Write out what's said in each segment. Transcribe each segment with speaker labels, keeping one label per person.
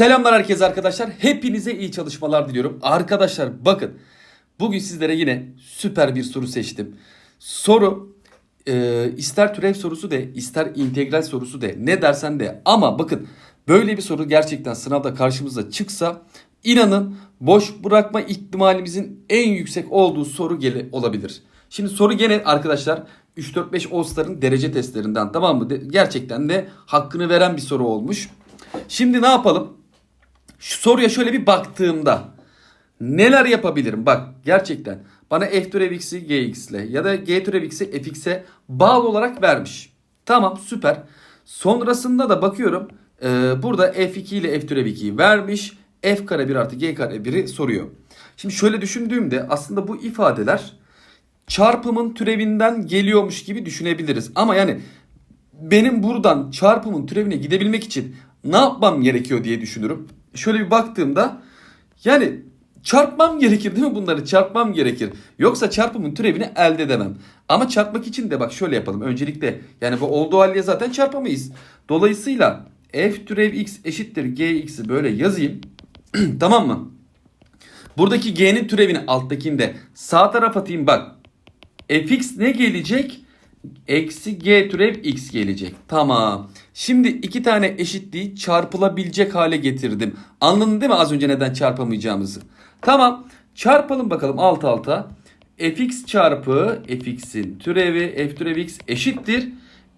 Speaker 1: Selamlar herkese arkadaşlar. Hepinize iyi çalışmalar diliyorum. Arkadaşlar bakın. Bugün sizlere yine süper bir soru seçtim. Soru e, ister türev sorusu de ister integral sorusu de ne dersen de ama bakın böyle bir soru gerçekten sınavda karşımıza çıksa inanın boş bırakma ihtimalimizin en yüksek olduğu soru gele olabilir. Şimdi soru gene arkadaşlar 3-4-5 All-Star'ın derece testlerinden tamam mı? De- gerçekten de hakkını veren bir soru olmuş. Şimdi ne yapalım? Şu soruya şöyle bir baktığımda neler yapabilirim? Bak gerçekten bana f türev x'i gx ya da g türev x'i fx'e bağlı olarak vermiş. Tamam süper. Sonrasında da bakıyorum e, burada f2 ile f türev 2'yi vermiş. f kare 1 artı g kare 1'i soruyor. Şimdi şöyle düşündüğümde aslında bu ifadeler çarpımın türevinden geliyormuş gibi düşünebiliriz. Ama yani benim buradan çarpımın türevine gidebilmek için ne yapmam gerekiyor diye düşünürüm. Şöyle bir baktığımda yani çarpmam gerekir değil mi bunları? Çarpmam gerekir. Yoksa çarpımın türevini elde edemem. Ama çarpmak için de bak şöyle yapalım. Öncelikle yani bu olduğu halde zaten çarpamayız. Dolayısıyla f türev x eşittir gx'i böyle yazayım. tamam mı? Buradaki g'nin türevini alttakinde sağ taraf atayım bak. fx ne gelecek? Eksi g türev x gelecek. Tamam. Şimdi iki tane eşitliği çarpılabilecek hale getirdim. Anladın değil mi az önce neden çarpamayacağımızı? Tamam. Çarpalım bakalım alt alta. fx çarpı fx'in türevi f türev x eşittir.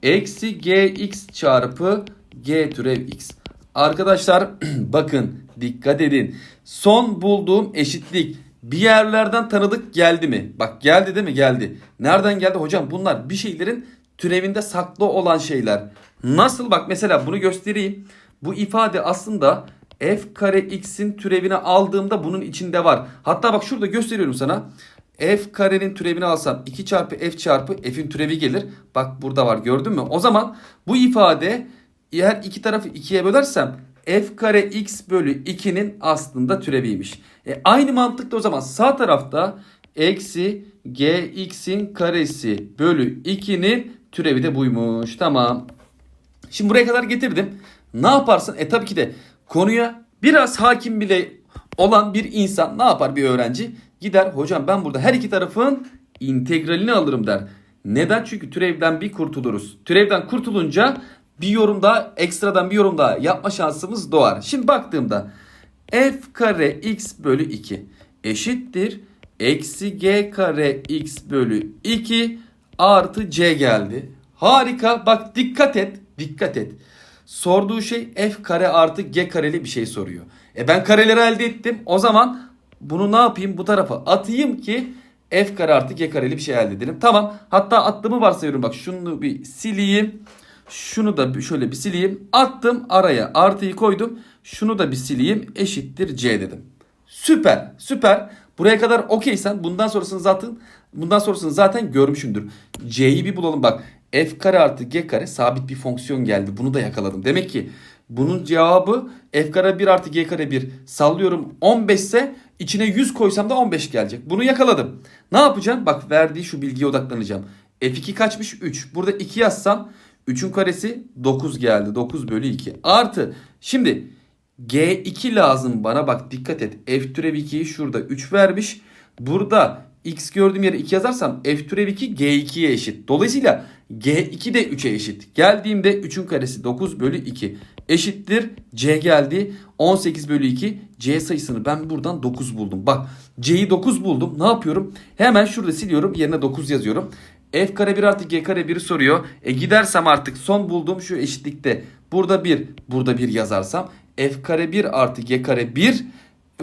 Speaker 1: Eksi gx çarpı g türev x. Arkadaşlar bakın dikkat edin. Son bulduğum eşitlik bir yerlerden tanıdık geldi mi? Bak geldi değil mi? Geldi. Nereden geldi hocam? Bunlar bir şeylerin türevinde saklı olan şeyler. Nasıl? Bak mesela bunu göstereyim. Bu ifade aslında f kare x'in türevini aldığımda bunun içinde var. Hatta bak şurada gösteriyorum sana. f karenin türevini alsam 2 çarpı f çarpı f'in türevi gelir. Bak burada var gördün mü? O zaman bu ifade eğer iki tarafı ikiye bölersem f kare x bölü 2'nin aslında türeviymiş. E, aynı mantıkla o zaman sağ tarafta eksi gx'in karesi bölü 2'nin türevi de buymuş. Tamam. Şimdi buraya kadar getirdim. Ne yaparsın? E tabii ki de konuya biraz hakim bile olan bir insan ne yapar bir öğrenci? Gider hocam ben burada her iki tarafın integralini alırım der. Neden? Çünkü türevden bir kurtuluruz. Türevden kurtulunca bir yorum daha ekstradan bir yorum daha yapma şansımız doğar. Şimdi baktığımda f kare x bölü 2 eşittir. Eksi g kare x bölü 2 artı c geldi. Harika. Bak dikkat et. Dikkat et. Sorduğu şey f kare artı g kareli bir şey soruyor. E ben kareleri elde ettim. O zaman bunu ne yapayım? Bu tarafa atayım ki f kare artı g kareli bir şey elde edelim. Tamam. Hatta attığımı varsayıyorum. Bak şunu bir sileyim. Şunu da şöyle bir sileyim. Attım araya artıyı koydum. Şunu da bir sileyim. Eşittir c dedim. Süper. Süper. Buraya kadar okeysen bundan sonrasını zaten bundan sonrasını zaten görmüşündür. C'yi bir bulalım bak. F kare artı G kare sabit bir fonksiyon geldi. Bunu da yakaladım. Demek ki bunun cevabı F kare 1 artı G kare 1 sallıyorum 15 ise içine 100 koysam da 15 gelecek. Bunu yakaladım. Ne yapacağım? Bak verdiği şu bilgiye odaklanacağım. F2 kaçmış? 3. Burada 2 yazsam 3'ün karesi 9 geldi. 9 bölü 2. Artı şimdi G2 lazım bana bak dikkat et. F türev 2'yi şurada 3 vermiş. Burada x gördüğüm yere 2 yazarsam f türev 2 G2'ye eşit. Dolayısıyla G2 de 3'e eşit. Geldiğimde 3'ün karesi 9 bölü 2 eşittir. C geldi. 18 bölü 2 C sayısını ben buradan 9 buldum. Bak C'yi 9 buldum. Ne yapıyorum? Hemen şurada siliyorum. Yerine 9 yazıyorum. F kare 1 artı G kare 1'i soruyor. E gidersem artık son bulduğum şu eşitlikte burada 1 burada 1 yazarsam F kare 1 artı G kare 1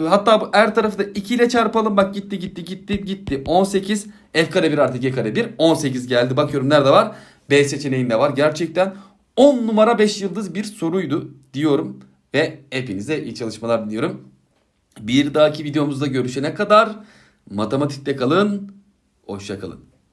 Speaker 1: Hatta bu her tarafı da 2 ile çarpalım. Bak gitti gitti gitti gitti. 18 F kare 1 artı G kare 1. 18 geldi. Bakıyorum nerede var? B seçeneğinde var. Gerçekten 10 numara 5 yıldız bir soruydu diyorum. Ve hepinize iyi çalışmalar diliyorum. Bir dahaki videomuzda görüşene kadar matematikte kalın. Hoşça kalın.